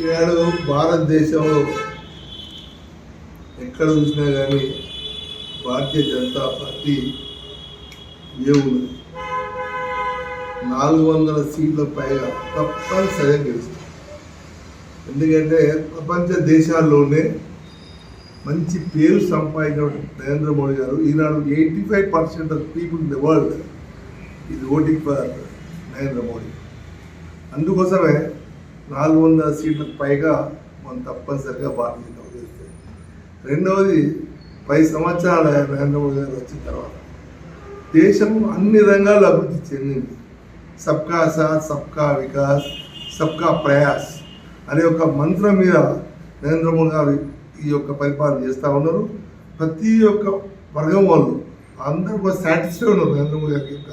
ఈనాడు భారతదేశంలో ఎక్కడ చూసినా కానీ భారతీయ జనతా పార్టీ ఏమున్నది నాలుగు వందల సీట్ల పైగా తప్పనిసరిగా గెలుస్తుంది ఎందుకంటే ప్రపంచ దేశాల్లోనే మంచి పేరు సంపాదించిన నరేంద్ర మోడీ గారు ఈనాడు eighty five percent of people in the world. ఇది ఓటింగ్ ఫర్ నరేంద్ర మోడీ అందుకోసమే నాలుగు వందల సీట్లకు పైగా మనం తప్పనిసరిగా భారతీయ జనతా రెండవది పది సంవత్సరాల నరేంద్ర మోడీ గారు వచ్చిన తర్వాత దేశం అన్ని రంగాల్లో అభివృద్ధి చెందింది. సబ్కా సాత్ సబ్కా వికాస్ సబ్కా ప్రయాస్ అనే ఒక మంత్రం మీద నరేంద్ర మోడీ గారు ఈ యొక్క పరిపాలన చేస్తూ ఉన్నారు. ప్రతి ఒక్క వర్గం వాళ్ళు అందరూ కూడా సాటిస్ఫై ఉన్నారు నరేంద్ర మోడీ గారి యొక్క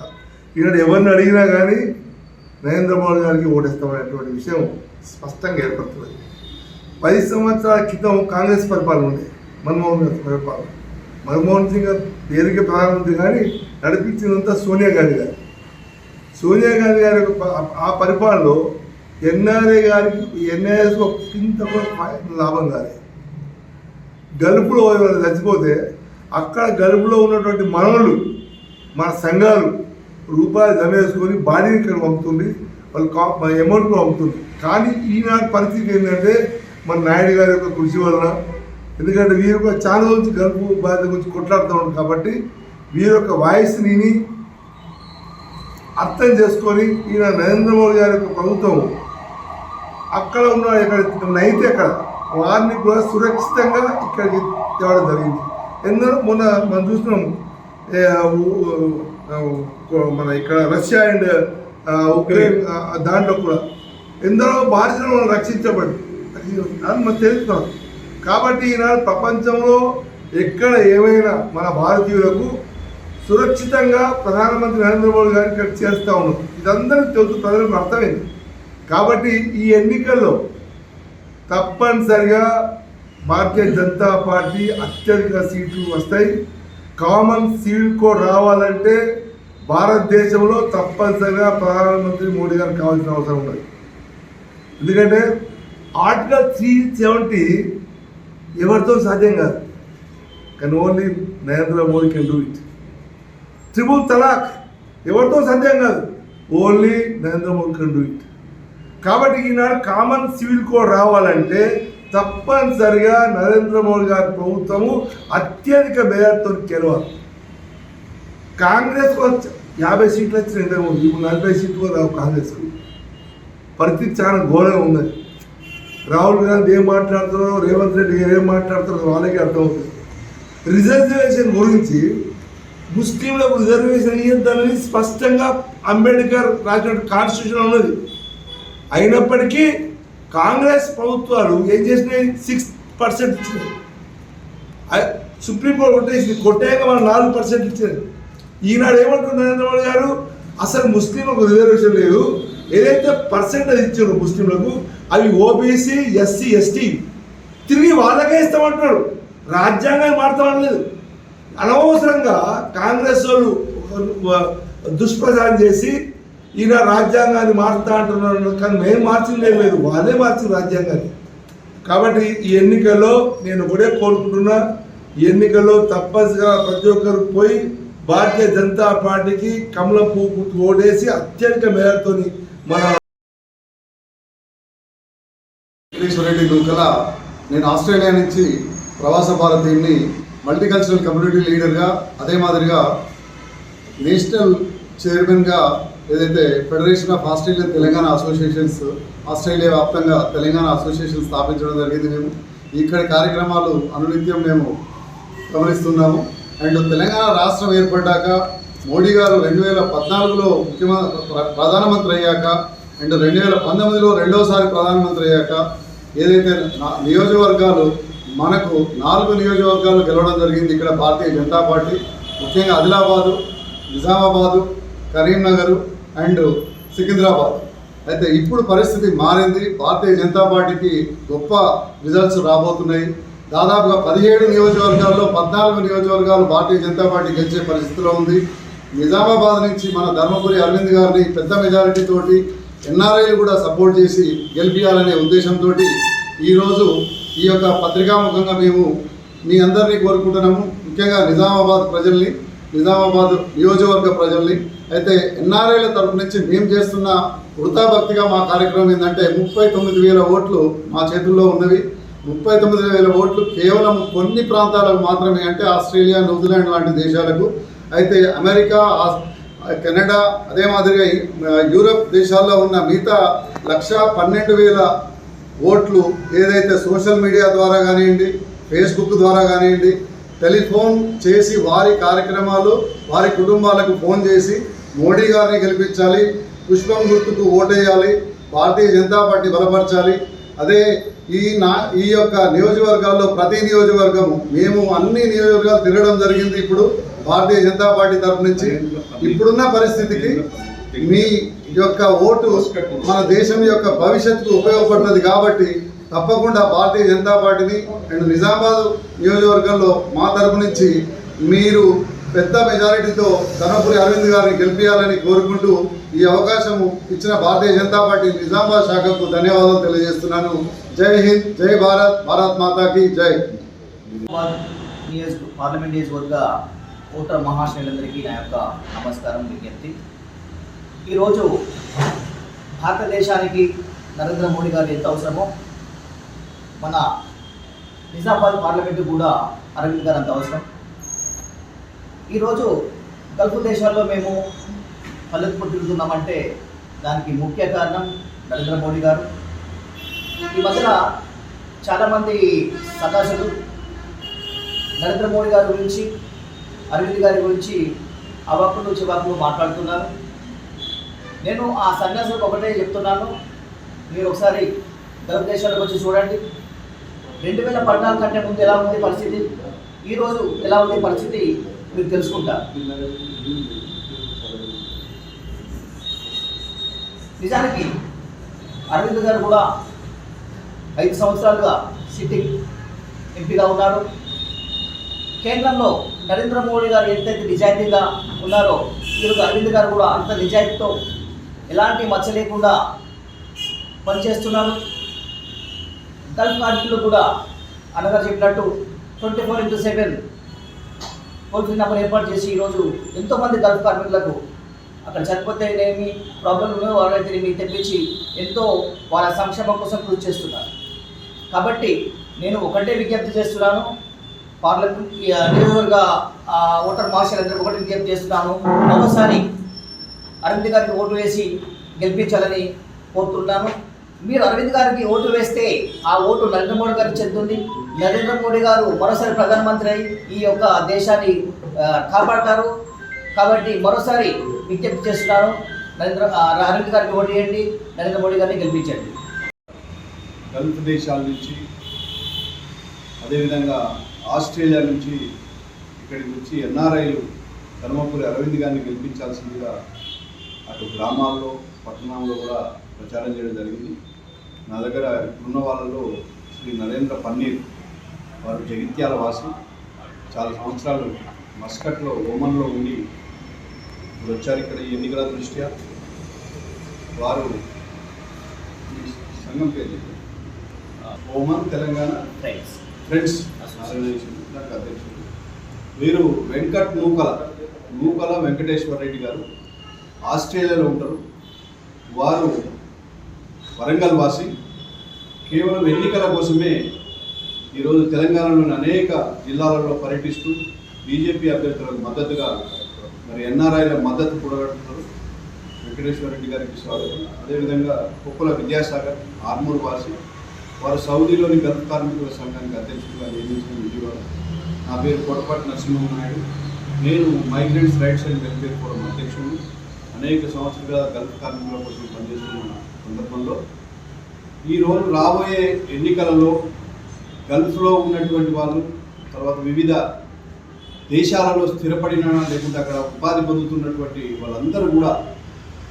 ఈనాడు ఎవరిని అడిగినా కానీ నరేంద్ర మోడీ గారికి ఓటేస్తామనేటువంటి విషయం స్పష్టంగా ఏర్పడుతుంది పది సంవత్సరాల క్రితం కాంగ్రెస్ పరిపాలన ఉండే మన్మోహన్ గారి పరిపాలన. మన్మోహన్ సింగ్ గారు పేరుకే ప్రధానమంత్రి కానీ నడిపించినంత సోనియా గాంధీ గారు. సోనియా గాంధీ గారి ఆ పరిపాలనలో ఎన్ఆర్ఏ గారికి ఎన్ఆర్ఎస్ ఇంత లాభం కాదు గల్పులో చచ్చిపోతే అక్కడ గల్పులో ఉన్నటువంటి మనవులు మన సంఘాలు రూపాయలు జమ వేసుకొని బాడీని ఇక్కడ పంపుతుంది. వాళ్ళు కా అమౌంట్ కూడా పంపుతుంది. కానీ ఈనాటి పరిస్థితి ఏంటంటే మన నాయుడు గారి యొక్క కృషి వలన ఎందుకంటే వీరు కూడా చాలా నుంచి గల్ఫ్ బాధ్యత గురించి కొట్లాడుతూ ఉంటారు కాబట్టి వీరి యొక్క వాయిస్ని విని అర్థం చేసుకొని ఈయన నరేంద్ర మోడీ గారి యొక్క ప్రభుత్వం అక్కడ ఉన్న ఇక్కడ నైతే అక్కడ వారిని కూడా సురక్షితంగా ఇక్కడికి తేవడం జరిగింది. ఎందుకంటే మొన్న మనం చూసినాం మన ఇక్కడ రష్యా అండ్ ఉక్రెయిన్ దాంట్లో కూడా. ఎందరో భారతీయులు మనం రక్షించబడి అది మనం తెలుస్తున్నాం కాబట్టి ఈనాడు ప్రపంచంలో ఎక్కడ ఏమైనా మన భారతీయులకు సురక్షితంగా ప్రధానమంత్రి నరేంద్ర మోడీ గారు ఇక్కడ చేస్తూ ఉన్నాం. ఇదందరూ తెలుసు ప్రజలకు అర్థమైంది. కాబట్టి ఈ ఎన్నికల్లో తప్పనిసరిగా భారతీయ జనతా పార్టీ అత్యధిక సీట్లు వస్తాయి. కామన్ సివిల్ కోడ్ రావాలంటే భారతదేశంలో తప్పనిసరిగా ప్రధానమంత్రి మోడీ గారు కావాల్సిన అవసరం ఉన్నది. ఎందుకంటే ఆర్టికల్ త్రీ సెవెంటీ ఎవరితో సాధ్యం కాదు. కానీ only Narendra Modi can do it. Triple talaq ఎవరితో సాధ్యం కాదు. Only Narendra Modi can do it. కాబట్టి ఈనాడు కామన్ సివిల్ కోడ్ రావాలంటే తప్పనిసరిగా నరేంద్ర మోడీ గారి ప్రభుత్వము అత్యధిక మేరతో గెలవాలి. కాంగ్రెస్ యాభై సీట్లు వచ్చిన ఇంతకుముందు ఇప్పుడు నలభై సీట్లు కూడా రావు కాంగ్రెస్కు. పరిస్థితి చాలా ఘోరంగా ఉన్నది రాహుల్ గాంధీ ఏం మాట్లాడుతున్నారో రేవంత్ రెడ్డి గారు ఏం మాట్లాడుతున్నారో వాళ్ళకి అర్థమవుతుంది. రిజర్వేషన్ గురించి ముస్లింలకు రిజర్వేషన్ ఇవ్వద్దని స్పష్టంగా అంబేద్కర్ రాసిన కాన్స్టిట్యూషన్ ఉన్నది. అయినప్పటికీ కాంగ్రెస్ ప్రభుత్వాలు ఏం చేసినాయి? సిక్స్ పర్సెంట్ ఇచ్చినాయి. సుప్రీంకోర్టు కొట్టేసి కొట్టాక మనం నాలుగు పర్సెంట్ ఇచ్చారు ఈనాడు ఏమంటున్నారు నరేంద్ర మోడీ గారు? అసలు ముస్లింలకు రిజర్వేషన్ లేదు. ఏదైతే పర్సెంటేజ్ ఇచ్చారు ముస్లింలకు అవి ఓబీసీ ఎస్సీ ఎస్టీ తిరిగి వాళ్ళకే ఇస్తామంటున్నాడు రాజ్యాంగాన్ని మార్తామనలేదు అనవసరంగా కాంగ్రెస్ వాళ్ళు దుష్ప్రచారం చేసి ఈయన రాజ్యాంగాన్ని మారుతా అంటున్నారు కానీ మేము మార్చిందే లేదు వాళ్ళే మార్చింది రాజ్యాంగాన్ని. కాబట్టి ఈ ఎన్నికల్లో నేను ఒకటే కోరుకుంటున్నా ఈ ఎన్నికల్లో తప్పనిసరిగా ప్రతి ఒక్కరు పోయి భారతీయ జనతా పార్టీకి కమల పువ్వు ఓడేసి అత్యధిక మేరతో మన రెడ్డి నూకల నేను ఆస్ట్రేలియా నుంచి ప్రవాస భారతీయుని మల్టీకల్చరల్ కమ్యూనిటీ లీడర్గా అదే మాదిరిగా నేషనల్ చైర్మన్గా ఏదైతే federation of Australian Telangana associations Australia వ్యాప్తంగా తెలంగాణ అసోసియేషన్ స్థాపించడం జరిగింది మేము. ఇక్కడ కార్యక్రమాలు అనునిత్యం మేము గమనిస్తున్నాము. అండ్ తెలంగాణ రాష్ట్రం ఏర్పడ్డాక మోడీ గారు రెండు వేల పద్నాలుగులో ముఖ్యమంత్రి ప్ర- ప్రధానమంత్రి అయ్యాక అండ్ రెండు వేల పంతొమ్మిదిలో రెండవసారి ప్రధానమంత్రి అయ్యాక ఏదైతే నా- నియోజకవర్గాలు మనకు నాలుగు నియోజకవర్గాలు గెలవడం జరిగింది ఇక్కడ భారతీయ జనతా పార్టీ. ముఖ్యంగా ఆదిలాబాదు నిజామాబాదు కరీంనగర్ అండ్ సికింద్రాబాద్. అయితే ఇప్పుడు పరిస్థితి మారింది. భారతీయ జనతా పార్టీకి గొప్ప రిజల్ట్స్ రాబోతున్నాయి. దాదాపుగా పదిహేడు నియోజకవర్గాల్లో పద్నాలుగు నియోజకవర్గాలు భారతీయ జనతా పార్టీ గెలిచే పరిస్థితిలో ఉంది. నిజామాబాద్ నుంచి మన ధర్మపురి అరవింద్ గారిని పెద్ద మెజారిటీతో ఎన్ఆర్ఐలు కూడా సపోర్ట్ చేసి గెలిపించాలనే ఉద్దేశంతో ఈరోజు ఈ యొక్క పత్రికాముఖంగా మేము మీ అందరినీ కోరుకుంటున్నాము. ముఖ్యంగా నిజామాబాద్ ప్రజల్ని నిజామాబాద్ నియోజకవర్గ ప్రజల్ని. అయితే ఎన్ఆర్ఐల తరపు నుంచి మేము చేస్తున్న వృతాభక్తిగా మా కార్యక్రమం ఏంటంటే ముప్పై తొమ్మిది వేల ఓట్లు మా చేతుల్లో ఉన్నవి. ముప్పై తొమ్మిది వేల ఓట్లు కేవలం కొన్ని ప్రాంతాలకు మాత్రమే అంటే ఆస్ట్రేలియా న్యూజిలాండ్ లాంటి దేశాలకు. అయితే అమెరికా కెనడా అదే మాదిరిగా యూరప్ దేశాల్లో ఉన్న మిగతా లక్ష పన్నెండు వేల ఓట్లు ఏదైతే సోషల్ మీడియా ద్వారా కానివ్వండి ఫేస్బుక్ ద్వారా కానివ్వండి టెలిఫోన్ చేసి వారి కార్యక్రమాలు వారి కుటుంబాలకు ఫోన్ చేసి మోడీ గారిని గెలిపించాలి పుష్పం గుర్తుకు ఓటేయాలి భారతీయ జనతా పార్టీ బలపరచాలి. అదే ఈ నా ఈ యొక్క నియోజకవర్గాల్లో ప్రతి నియోజకవర్గము మేము అన్ని నియోజకవర్గాలు తిరగడం జరిగింది ఇప్పుడు భారతీయ జనతా పార్టీ తరఫు నుంచి. ఇప్పుడున్న పరిస్థితికి మీ యొక్క ఓటు మన దేశం యొక్క భవిష్యత్తుకు ఉపయోగపడుతుంది కాబట్టి తప్పకుండా భారతీయ జనతా పార్టీని అండ్ నిజామాబాద్ నియోజకవర్గంలో మా తరపు నుంచి మీరు పెద్ద మెజారిటీతో ధనపురి అరవింద్ గారిని గెలిపించాలని కోరుకుంటూ ఈ అవకాశం ఇచ్చిన భారతీయ జనతా పార్టీ నిజామాబాద్ శాఖకు ధన్యవాదాలు తెలియజేస్తున్నాను. జై హింద్ జై భారత్ భారత్ మాతాకి జై. పార్లమెంట్ నియోజకవర్గ ఓటర్ మహాశయులందరికీ నా యొక్క నమస్కారం విజ్ఞప్తి. ఈరోజు భారతదేశానికి నరేంద్ర మోడీ గారు ఎంత అవసరమో మన నిజామాబాద్ పార్లమెంటు కూడా అరవింద్ గారు అంత అవసరం. ఈరోజు గల్ఫ్ దేశాల్లో మేము పల్లెత్తుకు తిరుగుతున్నామంటే దానికి ముఖ్య కారణం నరేంద్ర మోడీ గారు. ఈ మధ్యన చాలామంది సదాశులు నరేంద్ర మోడీ గారి గురించి అరవింద్ గారి గురించి అవాకులు చివాకులు మాట్లాడుతున్నారు. నేను ఆ సన్యాసులకు ఒకటే చెప్తున్నాను. మీరు ఒకసారి గల్ఫ్ దేశాలకు వచ్చి చూడండి. రెండు వేల పద్నాలుగు కంటే ముందు ఎలా ఉంది పరిస్థితి? ఈరోజు ఎలా ఉంది పరిస్థితి? మీరు తెలుసుకుంటారు నిజానికి అరవింద్ గారు కూడా ఐదు సంవత్సరాలుగా సిట్టింగ్ ఎంపీగా ఉన్నారు కేంద్రంలో నరేంద్ర మోడీ గారు ఎంతైతే నిజాయితీగా ఉన్నారో ఈరోజు అరవింద్ గారు కూడా అంత నిజాయితీతో ఎలాంటి మచ్చ లేకుండా పనిచేస్తున్నారు. గల్ఫ్ కార్మికులు కూడా అనగా చెప్పినట్టు twenty four into seven toll free number ఏర్పాటు చేసి ఈరోజు ఎంతోమంది గల్ఫ్ కార్మికులకు అక్కడ చనిపోతే ఏమి ప్రాబ్లం ఉన్నాయో వాళ్ళైతే మీకు తెప్పించి ఎంతో వాళ్ళ సంక్షేమం కోసం కృషి చేస్తున్నారు. కాబట్టి నేను ఒకటే విజ్ఞప్తి చేస్తున్నాను. పార్లమెంట్ నియోజకవర్గ ఓటర్ మార్షల్ ఒకటి విజ్ఞప్తి చేస్తున్నాను. మరోసారి అరవింద్ గారికి ఓటు వేసి గెలిపించాలని కోరుతున్నాను. మీరు అరవింద్ గారికి ఓటు వేస్తే ఆ ఓటు నరేంద్ర మోడీ గారికి చెందుతుంది. నరేంద్ర మోడీ గారు మరోసారి ప్రధానమంత్రి అయి ఈ యొక్క దేశాన్ని కాపాడతారు. కాబట్టి మరోసారి విజ్ఞప్తి చేస్తున్నాను. నరేంద్ర అరవింద్ గారికి ఓటు వేయండి. నరేంద్ర మోడీ గారిని గెలిపించండి. గల్ఫ్ దేశాల నుంచి అదేవిధంగా ఆస్ట్రేలియా నుంచి ఇక్కడికి వచ్చి ఎన్ఆర్ఐలు ధర్మపురి అరవింద్ గారిని గెలిపించాల్సిందిగా అటు గ్రామాల్లో పట్టణాల్లో కూడా ప్రచారం చేయడం జరిగింది. నా దగ్గర ఇప్పుడున్న వాళ్ళలో శ్రీ నరేంద్ర పన్నీర్ వారు జగిత్యాల వాసి. చాలా సంవత్సరాలు మస్కట్లో ఓమన్లో ఉండి ఇప్పుడు వచ్చారు ఇక్కడ ఈ ఎన్నికల దృష్ట్యా. వారు ఈ సంఘం పేరు. Oman Telangana thanks friends. Association దానికి అధ్యక్షుడు. వీరు వెంకట్ నూకల నూకల వెంకటేశ్వర రెడ్డి గారు. ఆస్ట్రేలియాలో ఉంటారు. వారు వరంగల్ వాసి కేవలం ఎన్నికల కోసమే ఈరోజు తెలంగాణలోని అనేక జిల్లాలలో పర్యటిస్తూ బీజేపీ అభ్యర్థులకు మద్దతుగా మరి ఎన్ఆర్ఐల మద్దతు కూడగట్టున్నారు వెంకటేశ్వర రెడ్డి గారికి స్వాగతం. అదేవిధంగా కుప్పల విద్యాసాగర్ ఆర్మూర్ వాసి వారు సౌదీలోని గల్ఫ్ కార్మికుల సంఘానికి అధ్యక్షుడిగా నియమించిన విజయవాడ నా పేరు కొడపాటి నరసింహం నాయుడు. నేను migrants rights and welfare forum అధ్యక్షుడు అనేక సంవత్సరాలుగా గల్ఫ్ కార్మికుల కోసం పనిచేస్తున్నాను సందర్భంలో ఈరోజు రాబోయే ఎన్నికలలో గల్ఫ్లో ఉన్నటువంటి వాళ్ళు తర్వాత వివిధ దేశాలలో స్థిరపడిన లేకుంటే అక్కడ ఉపాధి పొందుతున్నటువంటి వాళ్ళందరూ కూడా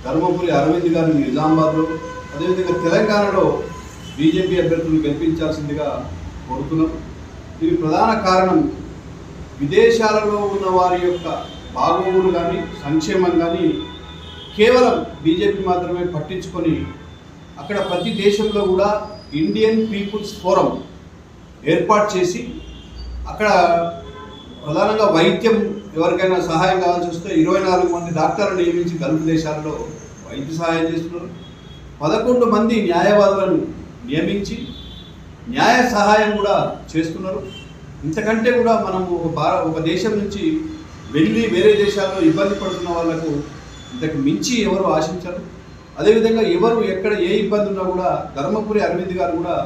ధర్మపురి అరవింద్ గారు నిజామాబాద్లో అదేవిధంగా తెలంగాణలో బీజేపీ అభ్యర్థులను గెలిపించాల్సిందిగా కోరుతున్నాం. ఇది ప్రధాన కారణం. విదేశాలలో ఉన్న వారి యొక్క బాగోగులు కానీ సంక్షేమం కానీ కేవలం బీజేపీ మాత్రమే పట్టించుకొని అక్కడ ప్రతి దేశంలో కూడా ఇండియన్ పీపుల్స్ ఫోరం ఏర్పాటు చేసి అక్కడ ప్రధానంగా వైద్యం ఎవరికైనా సహాయం కావాల్సి వస్తే ఇరవై నాలుగు మంది డాక్టర్లు నియమించి గల్ఫ్ దేశాల్లో వైద్య సహాయం చేస్తున్నారు. పదకొండు మంది న్యాయవాదులను నియమించి న్యాయ సహాయం కూడా చేస్తున్నారు. ఇంతకంటే కూడా మనం ఒక భార ఒక దేశం నుంచి వెళ్ళి వేరే దేశాల్లో ఇబ్బంది పడుతున్న వాళ్ళకు ఇంతకు మించి ఎవరు ఆశించరు. అదేవిధంగా ఎవరు ఎక్కడ ఏ ఇబ్బంది ఉన్నా కూడా ధర్మపురి అరవింద్ గారు కూడా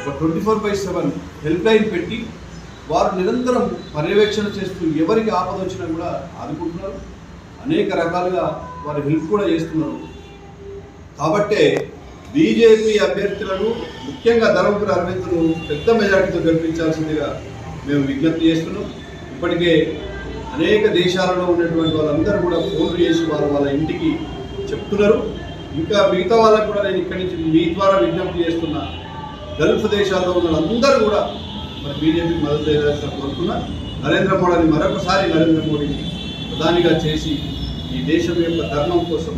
ఒక twenty four by seven helpline పెట్టి వారు నిరంతరం పర్యవేక్షణ చేస్తూ ఎవరికి ఆపద వచ్చినా కూడా ఆదుకుంటున్నారు. అనేక రకాలుగా వారు హెల్ప్ కూడా చేస్తున్నారు. కాబట్టే బీజేపీ అభ్యర్థులను ముఖ్యంగా ధర్మపురి అరవింద్ను పెద్ద మెజార్టీతో గెలిపించాల్సిందిగా మేము విజ్ఞప్తి చేస్తున్నాం. ఇప్పటికే అనేక దేశాలలో ఉన్నటువంటి వాళ్ళందరూ కూడా ఫోన్లు చేసి వారు వాళ్ళ ఇంటికి చెప్తున్నారు. ఇంకా మిగతా వాళ్ళకు కూడా నేను ఇక్కడి నుంచి మీ ద్వారా విజ్ఞప్తి చేస్తున్నా. గల్ఫ్ దేశాల్లో ఉన్న వాళ్ళందరూ కూడా మరి బీజేపీకి మద్దతు చేయాల్సిన కోరుకున్నా నరేంద్ర మోడీని మరొకసారి నరేంద్ర మోడీని ప్రధానిగా చేసి ఈ దేశం యొక్క ధర్మం కోసం